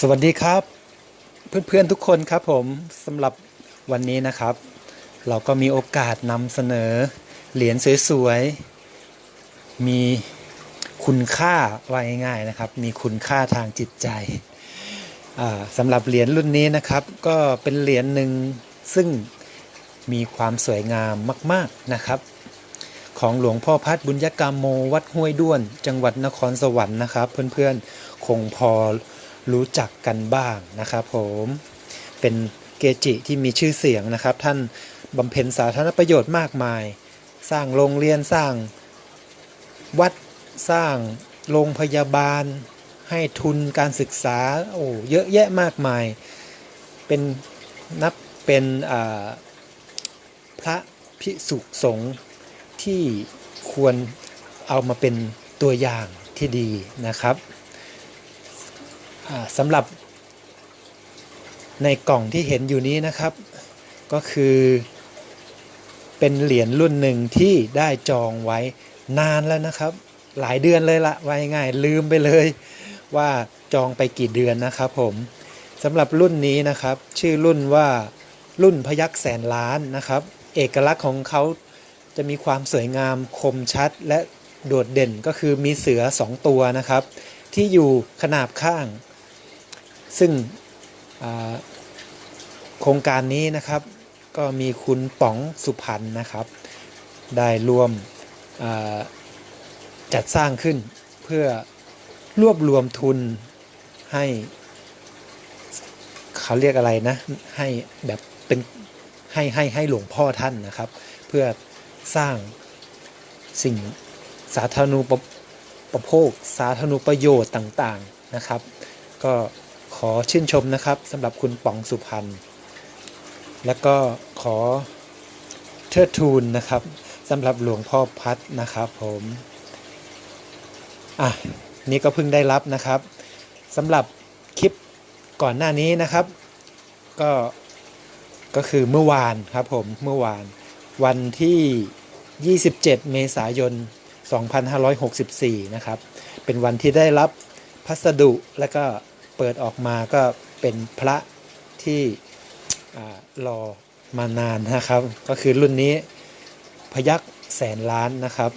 สวัสดีครับ เพื่อนๆทุกคนครับผมสำหรับวันนี้นะครับ เราก็มีโอกาสนำเสนอเหรียญสวยๆ มีคุณค่าว่าง่ายๆนะครับ มีคุณค่าทางจิตใจสำหรับเหรียญรุ่นนี้นะครับ ก็เป็นเหรียญหนึ่งซึ่งมีความสวยงามมาก ๆนะครับ ของหลวงพ่อพัดบุญยกรรมโมวัดห้วยด้วน จังหวัดนครสวรรค์นะครับ เพื่อนๆคงพอ รู้จักกันบ้างนะครับผมเป็นเกจิที่มีชื่อเสียงนะครับ ท่านบำเพ็ญสาธารณประโยชน์มากมาย สร้างโรงเรียนสร้างวัดสร้างโรงพยาบาล ให้ทุนการศึกษาโอ้เยอะแยะมากมาย เป็นนับเป็นพระภิกษุสงฆ์ที่ควรเอามาเป็นตัวอย่างที่ดีนะครับ สำหรับในกล่องที่เห็นอยู่นี้นะครับ ก็คือเป็นเหรียญรุ่นหนึ่งที่ได้จองไว้นานแล้วนะครับ หลายเดือนเลยละไว้ง่ายลืมไปเลย ว่าจองไปกี่เดือนนะครับผมสำหรับรุ่นนี้นะครับ ชื่อรุ่นว่ารุ่นพยักแสนล้านนะครับ เอกลักษณ์ของเขาจะมีความสวยงามคมชัดและโดดเด่นก็คือมีเสือสองตัวนะครับ ที่อยู่ขนาบข้าง ซึ่งโครงการนี้นะครับก็มีคุณป๋องสุพรรณนะครับ ได้ร่วมจัดสร้างขึ้นเพื่อรวบรวมทุนให้เขาเรียกอะไรนะ ให้แบบเป็นให้ให้ให้หลวงพ่อท่านนะครับ เพื่อสร้างสิ่งสาธารณูปโภค สาธารณูประโยชน์ต่างๆนะครับ ก็ อชื่นชมนะครับสำหรับคุณป๋องสุพรรณแล้วก็ขอเทิดทูนนะครับสำหรับหลวงพ่อพัดนะครับผมอะนี่ก็เพิ่งได้รับนะครับสำหรับคลิปก่อนหน้านี้นะครับ ก็ก็คือเมื่อวานครับผมเมื่อวานวันที่ 27 เมษายน 2564 นะครับ เป็นวันที่ได้รับพัสดุแล้วก็ เปิดออกมาก็เป็นพระที่รอมานานนะครับ ก็คือรุ่นนี้พยักแสนล้านนะครับ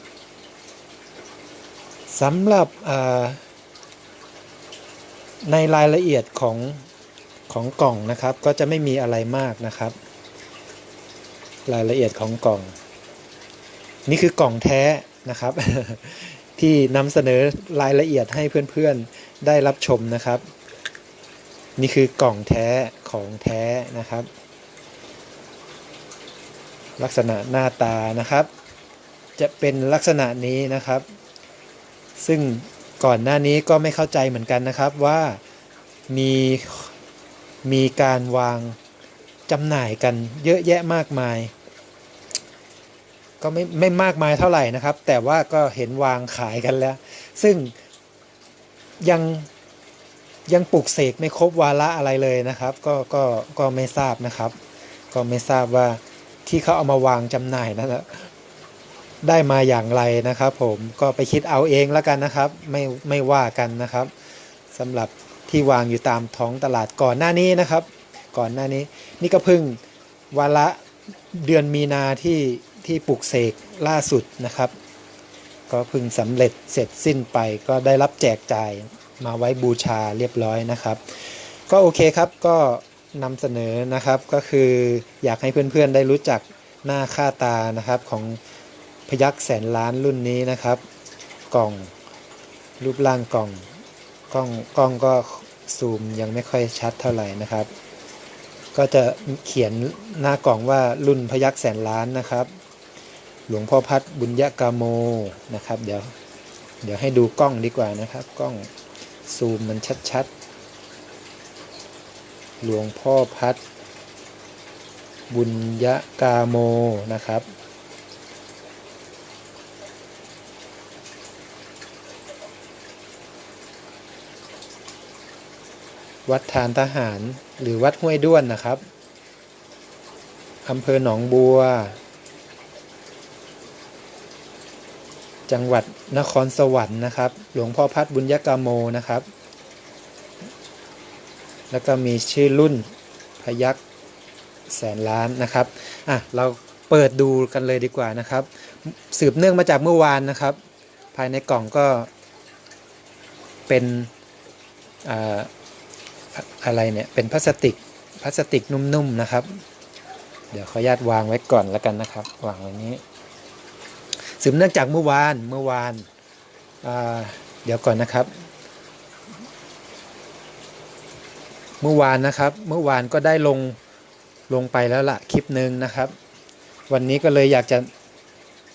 สำหรับในรายละเอียดของของกล่องนะครับ ก็จะไม่มีอะไรมากนะครับ รายละเอียดของกล่อง นี่คือกล่องแท้นะครับ ที่นำเสนอรายละเอียดให้เพื่อนๆได้รับชมนะครับ นี่คือกล่องแท้ของแท้นะครับ ลักษณะหน้าตานะครับ จะเป็นลักษณะนี้นะครับ ซึ่งก่อนหน้านี้ก็ไม่เข้าใจเหมือนกันนะครับว่ามีมีการวางจำหน่ายกันเยอะแยะมากมาย ก็ไม่ไม่มากมายเท่าไหร่นะครับ แต่ว่าก็เห็นวางขายกันแล้ว ซึ่งยัง ยังปลุกเสกไม่ครบวาระอะไรเลยนะครับ ก็ก็ก็ไม่ทราบนะครับ ก็ไม่ทราบว่าที่เขาเอามาวางจำหน่ายนั้นนะได้มาอย่างไรนะครับ ผมก็ไปคิดเอาเองแล้วกันนะครับ ไม่ไม่ว่ากันนะครับสำหรับที่วางอยู่ตามท้องตลาดก่อนหน้านี้นะครับ ก่อนหน้านี้ นี่ก็เพิ่งวาระเดือนมีนาที่ที่ปลุกเสกล่าสุดนะครับ ก็เพิ่งสำเร็จเสร็จสิ้นไปก็ได้รับแจกจ่าย มาไว้บูชาเรียบร้อยนะครับ ก็โอเคครับก็นำเสนอนะครับก็คืออยากให้เพื่อนๆได้รู้จักหน้าค่าตานะครับของพยักแสนล้านรุ่นนี้นะครับ กล่องรูปร่างกล่องกล้องกล้องก็ซูมยังไม่ค่อยชัดเท่าไหร่นะครับ ก็จะเขียนหน้ากล่องว่ารุ่นพยักแสนล้านนะครับ หลวงพ่อพัดบุญยกามโมนะครับ เดี๋ยว เดี๋ยวให้ดูกล้องดีกว่านะครับ กล้อง ซูมมันชัดๆ หลวงพ่อพัด บุญยะกาโมนะครับ วัดทานทหารหรือวัดห้วยด้วนนะครับอำเภอหนองบัว จังหวัดนครสวรรค์นะครับ หลวงพ่อพัดบุญยกามโมนะครับ แล้วก็มีชื่อรุ่นพยักแสนล้านนะครับอะเราเปิดดูกันเลยดีกว่านะครับ สืบเนื่องมาจากเมื่อวานนะครับ ภายในกล่องก็เป็นอ่าอะอะไรเนี่ยเป็นพลาสติกพลาสติกนุ่มๆนะครับ เดี๋ยวขออนุญาตวางไว้ก่อนแล้วกันนะครับ วางไว้นี้ สืบเนื่องจากเมื่อวานเมื่อวานเดี๋ยวก่อนนะครับ เมื่อวานนะครับ เมื่อวานก็ได้ลงลงไปแล้วละคลิปหนึ่งนะครับ วันนี้ก็เลยอยากจะ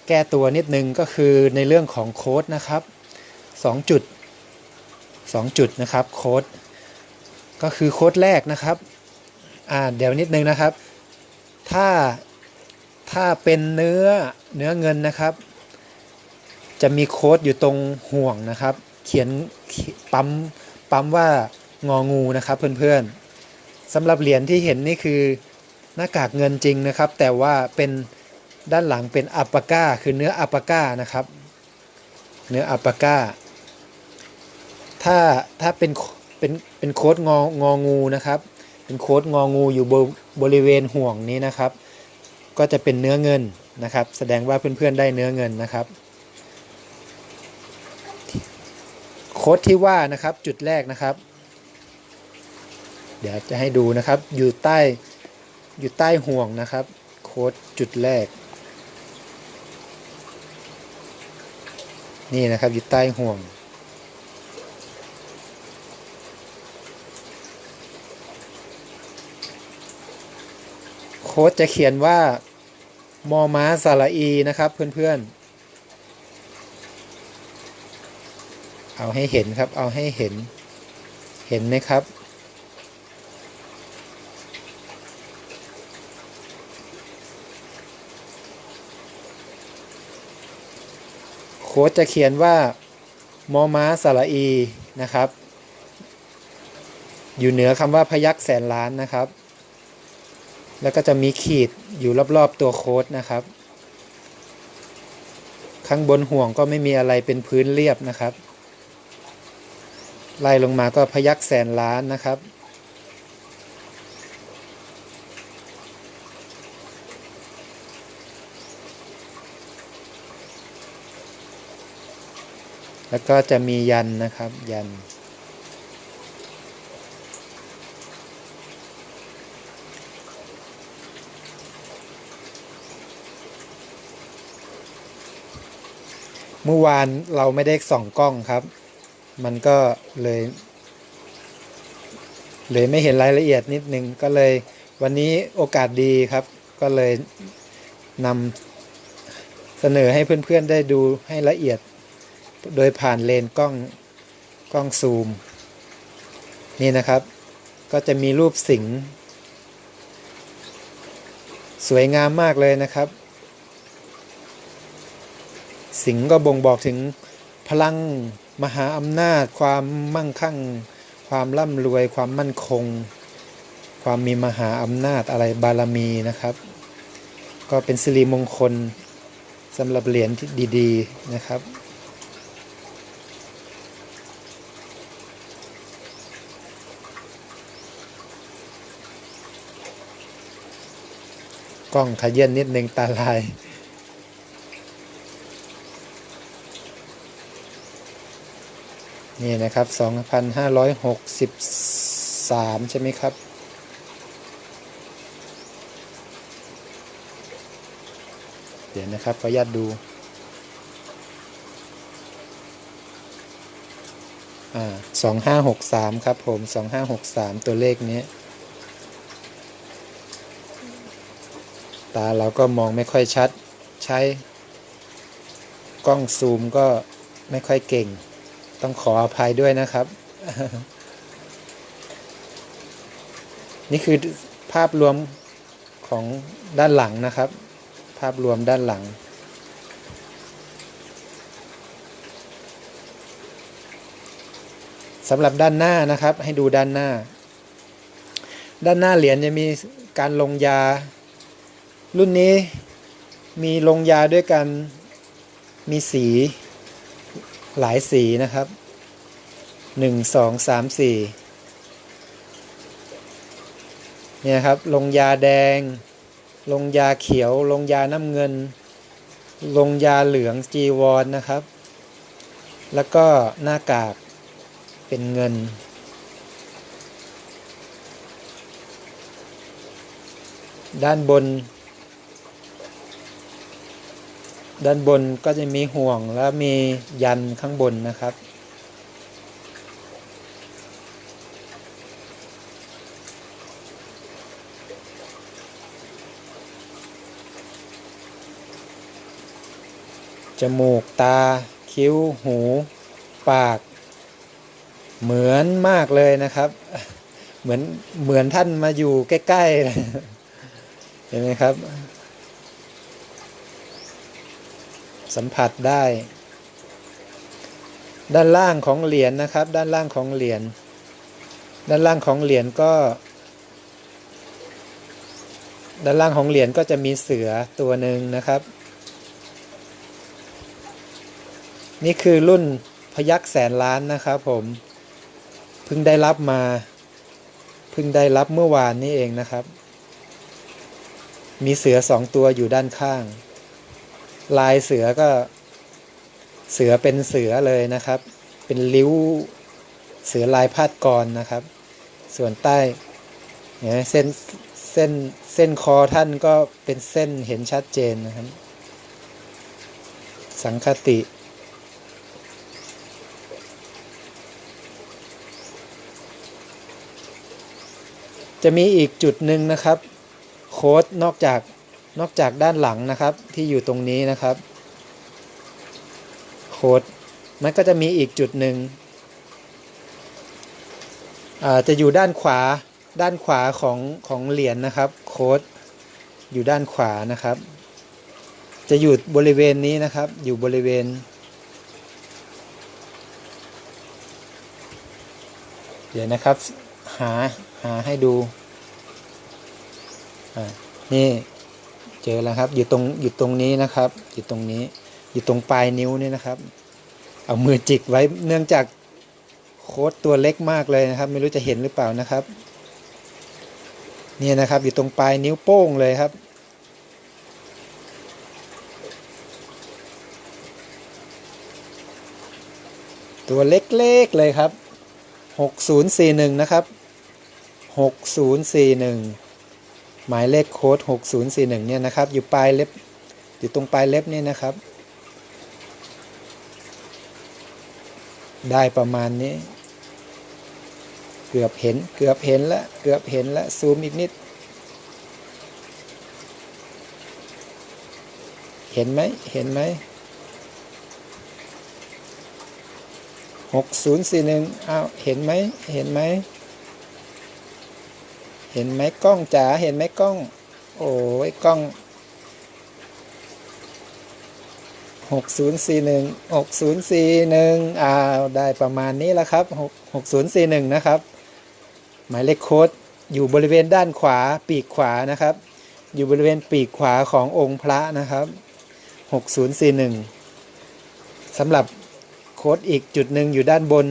แก้ตัวนิดนึงก็คือในเรื่องของโค้ดนะครับ2จุด2จุดนะครับโค้ดก็คือโค้ดแรกนะครับอ่าเดี๋ยวนิดนึงนะครับ ถ้าถ้าเป็นเนื้อเนื้อเงินนะครับ จะมีโค้ดอยู่ตรงห่วงนะครับ เขียนปั๊มปั๊มว่างองูนะครับเพื่อนๆสำหรับเหรียญที่เห็นนี่คือหน้ากากเงินจริงนะครับ แต่ว่าเป็นด้านหลังเป็นอัปปาก้า คือเนื้ออัปปาก้านะครับ เนื้ออัปปาก้า ถ้าถ้าเป็นเป็นเป็นโค้ดงององูนะครับ เป็นโค้ดงองูอยู่บบริเวณห่วงนี้นะครับ ก็จะเป็นเนื้อเงินนะครับ แสดงว่าเพื่อนๆได้เนื้อเงินนะครับ โค้ดที่ว่านะครับจุดแรกนะครับ เดี๋ยวจะให้ดูนะครับอยู่ใต้อยู่ใต้ห่วงนะครับ โค้ดจุดแรก นี่นะครับอยู่ใต้ห่วง โค้ดจะเขียนว่ามอม้าสระอีนะครับเพื่อนๆ เอาให้เห็นครับ เอาให้เห็น เห็นไหมครับ โค้ดจะเขียนว่า มอม้าสระอี นะครับ อยู่เหนือคำว่าพยักแสนล้านนะครับ แล้วก็จะมีขีดอยู่รอบๆตัวโค้ดนะครับ ข้างบนห่วงก็ไม่มีอะไรเป็นพื้นเรียบนะครับ ไล่ลงมาก็พยักแสนล้านนะครับ แล้วก็จะมียันนะครับ ยันเมื่อวานเราไม่ได้ส่องกล้องครับ มันก็เลยเลยไม่เห็นรายละเอียดนิดนึงก็เลยวันนี้โอกาสดีครับ ก็เลยนำเสนอให้เพื่อนๆได้ดูให้ละเอียด โดยผ่านเลนกล้องกล้องซูม นี่นะครับ ก็จะมีรูปสิงสวยงามมากเลยนะครับ สิงก็บ่งบอกถึงพลัง มหาอำนาจ ความมั่งคั่ง ความร่ำรวย ความมั่นคง ความมีมหาอำนาจอะไรบารมีนะครับ ก็เป็นสิริมงคลสำหรับเหรียญที่ดีๆนะครับกล้องขยื่นนิดนึงตาลาย นี่นะครับ 2,563 ใช่ไหมครับ เดี๋ยวนะครับขออนุญาตดูอ่า2563ครับผม2563ตัวเลขนี้ ตาเราก็มองไม่ค่อยชัด ใช้ กล้องซูมก็ไม่ค่อยเก่ง ต้องขออภัยด้วยนะครับ นี่คือภาพรวมของด้านหลังนะครับ ภาพรวมด้านหลัง สำหรับด้านหน้านะครับ ให้ดูด้านหน้า ด้านหน้าเหรียญจะมีการลงยา รุ่นนี้มีลงยาด้วยกันมีสี หลายสีนะครับหนึ่งสองสามสี่เนี่ยครับ ลงยาแดง ลงยาเขียว ลงยาน้ำเงิน ลงยาเหลืองจีวรนนะครับ แล้วก็หน้ากากเป็นเงิน ด้านบน ด้านบนก็จะมีห่วงแล้วมียันข้างบนนะครับ จมูกตา คิ้ว หู ปาก เหมือนมากเลยนะครับ เหมือนเหมือนท่านมาอยู่ใกล้ๆเลยเห็นไหมครับ สัมผัสได้ ด้านล่างของเหรียญนะครับ ด้านล่างของเหรียญด้านล่างของเหรียญก็ ด้านล่างของเหรียญก็จะมีเสือตัวหนึ่งนะครับ นี่คือรุ่นพยักแสนล้านนะครับผมเพิ่งได้รับมาเพิ่งได้รับเมื่อวานนี้เองนะครับ มีเสือสองตัวอยู่ด้านข้าง ลายเสือก็เสือเป็นเสือเลยนะครับ เป็นริ้วเสือลายพาดกรนะครับ ส่วนใต้เนี่ยเส้นเส้นเส้นคอท่านก็เป็นเส้นเห็นชัดเจนนะครับ สังคติ จะมีอีกจุดหนึ่งนะครับ โค้ดนอกจาก นอกจากด้านหลังนะครับที่อยู่ตรงนี้นะครับ โค้ดมันก็จะมีอีกจุดหนึ่งอาจะอยู่ด้านขวาด้านขวาของของเหรียญนะครับ โค้ดอยู่ด้านขวานะครับ จะอยู่บริเวณนี้นะครับ อยู่บริเวณ เดี๋ยวนะครับ หาหาให้ดูนี่ เจอแล้วครับ อยู่ตรงอยู่ตรงนี้นะครับ อยู่ตรงนี้ อยู่ตรงปลายนิ้วนี่นะครับ เอามือจิกไว้เนื่องจากโค้ดตัวเล็กมากเลยนะครับ ไม่รู้จะเห็นหรือเปล่านะครับเนี่ยนะครับ อยู่ตรงปลายนิ้วโป้งเลยครับ ตัวเล็กๆเลยครับ 6041 นะครับ 6041 หมายเลขโค้ด6041เนี่ยนะครับ อยู่ปลายเล็บ อยู่ตรงปลายเล็บนี่นะครับ ได้ประมาณนี้ เกือบเห็น เกือบเห็นแล้วเกือบเห็นแล้วซูมอีกนิด เห็นไหม เห็นไหมหกศูนย์สี่หนึ่งอ้าว เห็นไหม เห็นไหม เห็นไหมกล้องจ๋าเห็นไหมกล้อง โอ้ยกล้องหกศูนย์สี่หนึ่งหกศูนย์สี่หนึ่งอ้าได้ประมาณนี้แล้วครับหกหกศูนย์สี่หนึ่งนะครับ หมายเลขโค้ดอยู่บริเวณด้านขวาปีกขวานะครับ อยู่บริเวณปีกขวาขององค์พระนะครับหกศูนย์สี่หนึ่งสำหรับโค้ดอีกจุดหนึ่งอยู่ด้านบน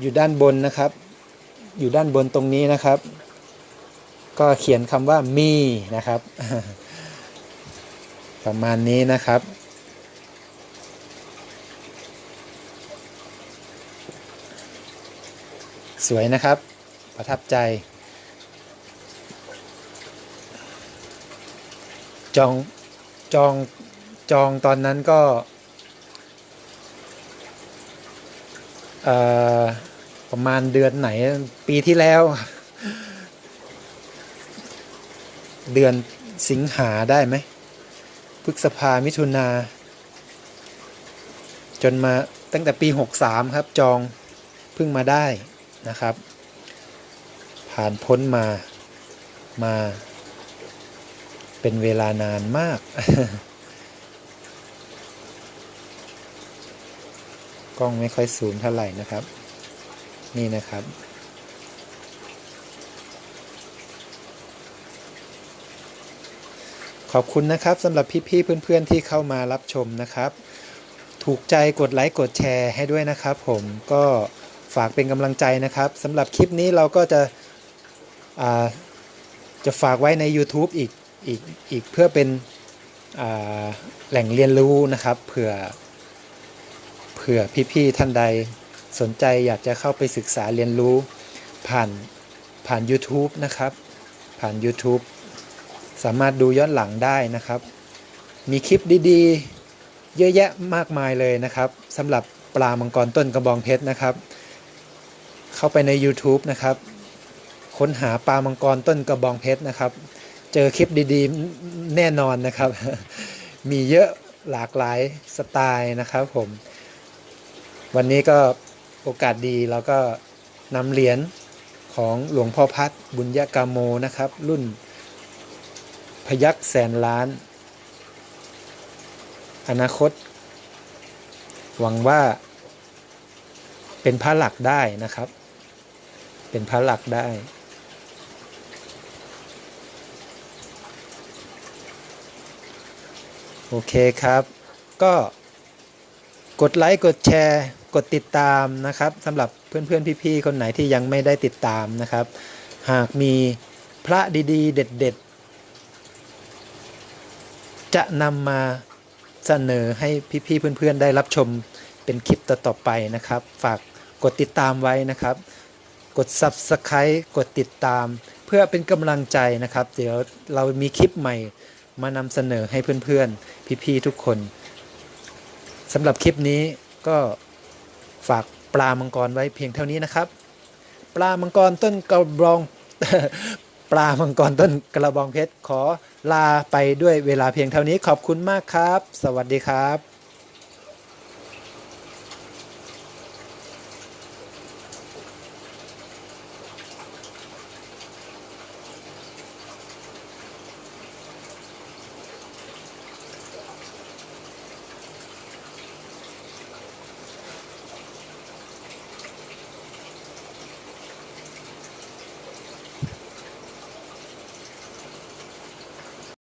อยู่ด้านบนนะครับ อยู่ด้านบนตรงนี้นะครับ ก็เขียนคำว่ามีนะครับ ประมาณนี้นะครับ สวยนะครับ ประทับใจ จอง จอง จองตอนนั้นก็ประมาณเดือนไหนปีที่แล้ว เดือนสิงหาได้ไหมพฤษภามิถุนา จนมาตั้งแต่ปี 63 ครับจองเพิ่งมาได้นะครับ ผ่านพ้นมามา เป็นเวลานานมาก กล้องไม่ค่อยสูงเท่าไหร่นะครับ นี่นะครับ ขอบคุณนะครับสำหรับพี่ๆเพื่อนๆที่เข้ามารับชมนะครับ ถูกใจกดไลค์กดแชร์ให้ด้วยนะครับ ผมก็ฝากเป็นกำลังใจนะครับสำหรับคลิปนี้เราก็จะจะฝากไว้ใน YouTube อีกอีกอีกเพื่อเป็นแหล่งเรียนรู้นะครับเผื่อเผื่อพี่ๆท่านใดสนใจอยากจะเข้าไปศึกษาเรียนรู้ผ่านผ่าน YouTube นะครับ ผ่าน YouTube สามารถดูย้อนหลังได้นะครับ มีคลิปดีๆ เยอะแยะมากมายเลยนะครับสำหรับปลามังกรต้นกระบองเพชรนะครับ เข้าไปใน YouTube นะครับ ค้นหาปลามังกรต้นกระบองเพชรนะครับ เจอคลิปดีๆแน่นอนนะครับ มีเยอะหลากหลายสไตล์นะครับผม วันนี้ก็โอกาสดีเราก็นำเหรียญของหลวงพ่อพัดบุญยกาโมนะครับ รุ่น พยักแสนล้าน อนาคต หวังว่า เป็นพระหลักได้นะครับ เป็นพระหลักได้ โอเคครับ ก็กดไลค์กดแชร์ กดติดตามนะครับสำหรับเพื่อนๆพี่ๆคนไหนที่ยังไม่ได้ติดตามนะครับ หากมีพระดีๆ เด็ด ๆ จะนำมาเสนอให้พี่ๆเพื่อนๆได้รับชมเป็นคลิปต่อๆไปนะครับ ฝากกดติดตามไว้นะครับ กด Subscribe กดติดตาม เพื่อเป็นกำลังใจนะครับ เดี๋ยวเรามีคลิปใหม่มานำเสนอให้เพื่อนๆ พี่ๆทุกคนสำหรับคลิปนี้ก็ฝากปลามังกรไว้เพียงเท่านี้นะครับ ปลามังกรต้นกระบอง ปลามังกรต้นกระบองเพชรขอลาไปด้วยเวลาเพียงเท่านี้ขอบคุณมากครับ สวัสดีครับ